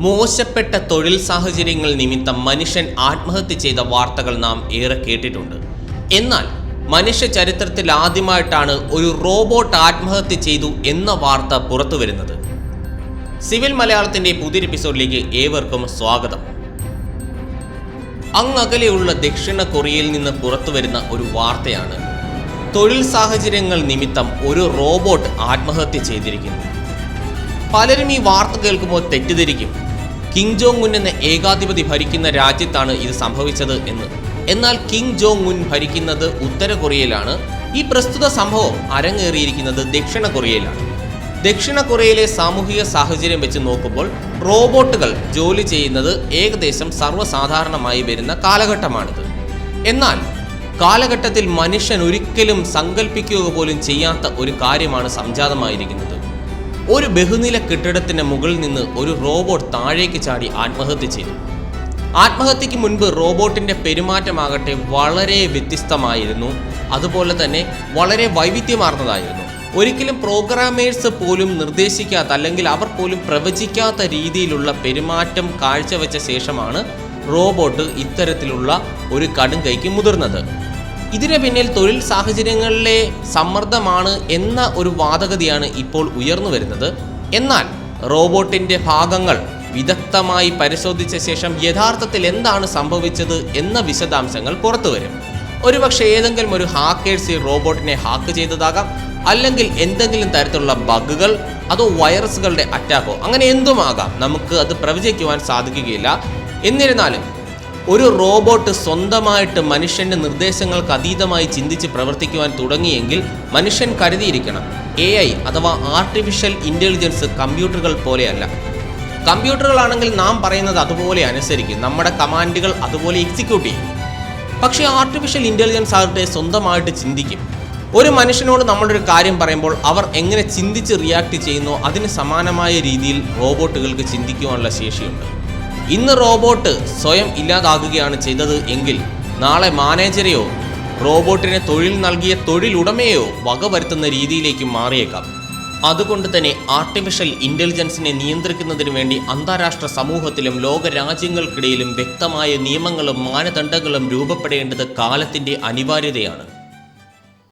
മോശപ്പെട്ട തൊഴിൽ സാഹചര്യങ്ങൾ നിമിത്തം മനുഷ്യൻ ആത്മഹത്യ ചെയ്ത വാർത്തകൾ നാം ഏറെ കേട്ടിട്ടുണ്ട്. എന്നാൽ മനുഷ്യ ചരിത്രത്തിൽ ആദ്യമായിട്ടാണ് ഒരു റോബോട്ട് ആത്മഹത്യ ചെയ്തു എന്ന വാർത്ത പുറത്തു വരുന്നത്. സിവിൽ മലയാളത്തിന്റെ പുതിയ എപ്പിസോഡിലേക്ക് ഏവർക്കും സ്വാഗതം. അങ്ങകലെയുള്ള ദക്ഷിണ കൊറിയയിൽ നിന്ന് പുറത്തു വരുന്ന ഒരു വാർത്തയാണ്. തൊഴിൽ സാഹചര്യങ്ങൾ നിമിത്തം ഒരു റോബോട്ട് ആത്മഹത്യ ചെയ്തിരിക്കുന്നു. പലരും ഈ വാർത്ത കേൾക്കുമ്പോൾ തെറ്റിദ്ധരിക്കും. കിങ് ജോങ് ഉൻ എന്ന ഏകാധിപതി ഭരിക്കുന്ന രാജ്യത്താണ് ഇത് സംഭവിച്ചത് എന്ന്. എന്നാൽ കിങ് ജോങ് ഉൻ ഭരിക്കുന്നത് ഉത്തര കൊറിയയിലാണ്. ഈ പ്രസ്തുത സംഭവം അരങ്ങേറിയിരിക്കുന്നത് ദക്ഷിണ കൊറിയയിലാണ്. ദക്ഷിണ കൊറിയയിലെ സാമൂഹിക സാഹചര്യം വെച്ച് നോക്കുമ്പോൾ റോബോട്ടുകൾ ജോലി ചെയ്യുന്നത് ഏകദേശം സർവസാധാരണമായി വരുന്ന കാലഘട്ടമാണിത്. എന്നാൽ കാലഘട്ടത്തിൽ മനുഷ്യൻ ഒരിക്കലും സങ്കല്പിക്കുക പോലും ചെയ്യാത്ത ഒരു കാര്യമാണ് സംജാതമായിരിക്കുന്നത്. ഒരു ബഹുനില കെട്ടിടത്തിന്റെ മുകളിൽ നിന്ന് ഒരു റോബോട്ട് താഴേക്ക് ചാടി ആത്മഹത്യ ചെയ്തു. ആത്മഹത്യക്ക് മുൻപ് റോബോട്ടിന്റെ പെരുമാറ്റമാകട്ടെ വളരെ വ്യത്യസ്തമായിരുന്നു. അതുപോലെ തന്നെ വളരെ വൈവിധ്യമാർന്നതായിരുന്നു. ഒരിക്കലും പ്രോഗ്രാമേഴ്സ് പോലും നിർദ്ദേശിക്കാത്ത അല്ലെങ്കിൽ അവർ പോലും പ്രവചിക്കാത്ത രീതിയിലുള്ള പെരുമാറ്റം കാഴ്ചവെച്ച ശേഷമാണ് റോബോട്ട് ഇത്തരത്തിലുള്ള ഒരു കടുംകൈക്ക് മുതിർന്നത്. ഇതിന് പിന്നിൽ തൊഴിൽ സാഹചര്യങ്ങളിലെ സമ്മർദ്ദമാണ് എന്ന ഒരു വാദഗതിയാണ് ഇപ്പോൾ ഉയർന്നു വരുന്നത്. എന്നാൽ റോബോട്ടിന്റെ ഭാഗങ്ങൾ വിദഗ്ധമായി പരിശോധിച്ച ശേഷം യഥാർത്ഥത്തിൽ എന്താണ് സംഭവിച്ചത് എന്ന വിശദാംശങ്ങൾ പുറത്തു വരും. ഒരുപക്ഷെ ഏതെങ്കിലും ഒരു ഹാക്കേഴ്സ് ഈ റോബോട്ടിനെ ഹാക്ക് ചെയ്തതാകാം. അല്ലെങ്കിൽ എന്തെങ്കിലും തരത്തിലുള്ള ബഗുകൾ അതോ വൈറസുകളുടെ അറ്റാക്കോ അങ്ങനെ എന്തുമാകാം? നമുക്ക് അത് പ്രവചിക്കുവാൻ സാധിക്കുകയില്ല. എന്നിരുന്നാലും ഒരു റോബോട്ട് സ്വന്തമായിട്ട് മനുഷ്യന്റെ നിർദ്ദേശങ്ങൾക്ക് അതീതമായി ചിന്തിച്ച് പ്രവർത്തിക്കുവാൻ തുടങ്ങിയെങ്കിൽ മനുഷ്യൻ കരുതിയിരിക്കണം എ ഐ അഥവാ ആർട്ടിഫിഷ്യൽ ഇന്റലിജൻസ് കമ്പ്യൂട്ടറുകൾ പോലെയല്ല. കമ്പ്യൂട്ടറുകളാണെങ്കിൽ നാം പറയുന്നത് അതുപോലെ അനുസരിക്കും. നമ്മുടെ കമാൻഡുകൾ അതുപോലെ എക്സിക്യൂട്ട് ചെയ്യും. പക്ഷേ ആർട്ടിഫിഷ്യൽ ഇന്റലിജൻസ് ആകട്ടെ സ്വന്തമായിട്ട് ചിന്തിക്കും. ഒരു മനുഷ്യനോട് നമ്മളൊരു കാര്യം പറയുമ്പോൾ അവർ എങ്ങനെ ചിന്തിച്ച് റിയാക്ട് ചെയ്യുന്നോ അതിന് സമാനമായ രീതിയിൽ റോബോട്ടുകൾക്ക് ചിന്തിക്കുവാനുള്ള ശേഷിയുണ്ട്. ഇന്ന് റോബോട്ട് സ്വയം ഇല്ലാതാകുകയാണ് ചെയ്തത് എങ്കിൽ നാളെ മാനേജരെയോ റോബോട്ടിന് തൊഴിൽ നൽകിയ തൊഴിലുടമയോ വകവരുത്തുന്ന രീതിയിലേക്ക് മാറിയേക്കാം. അതുകൊണ്ട് തന്നെ ആർട്ടിഫിഷ്യൽ ഇന്റലിജൻസിനെ നിയന്ത്രിക്കുന്നതിന് വേണ്ടി അന്താരാഷ്ട്ര സമൂഹത്തിലും ലോക രാജ്യങ്ങൾക്കിടയിലും വ്യക്തമായ നിയമങ്ങളും മാനദണ്ഡങ്ങളും രൂപപ്പെടേണ്ടത് കാലത്തിന്റെ അനിവാര്യതയാണ്.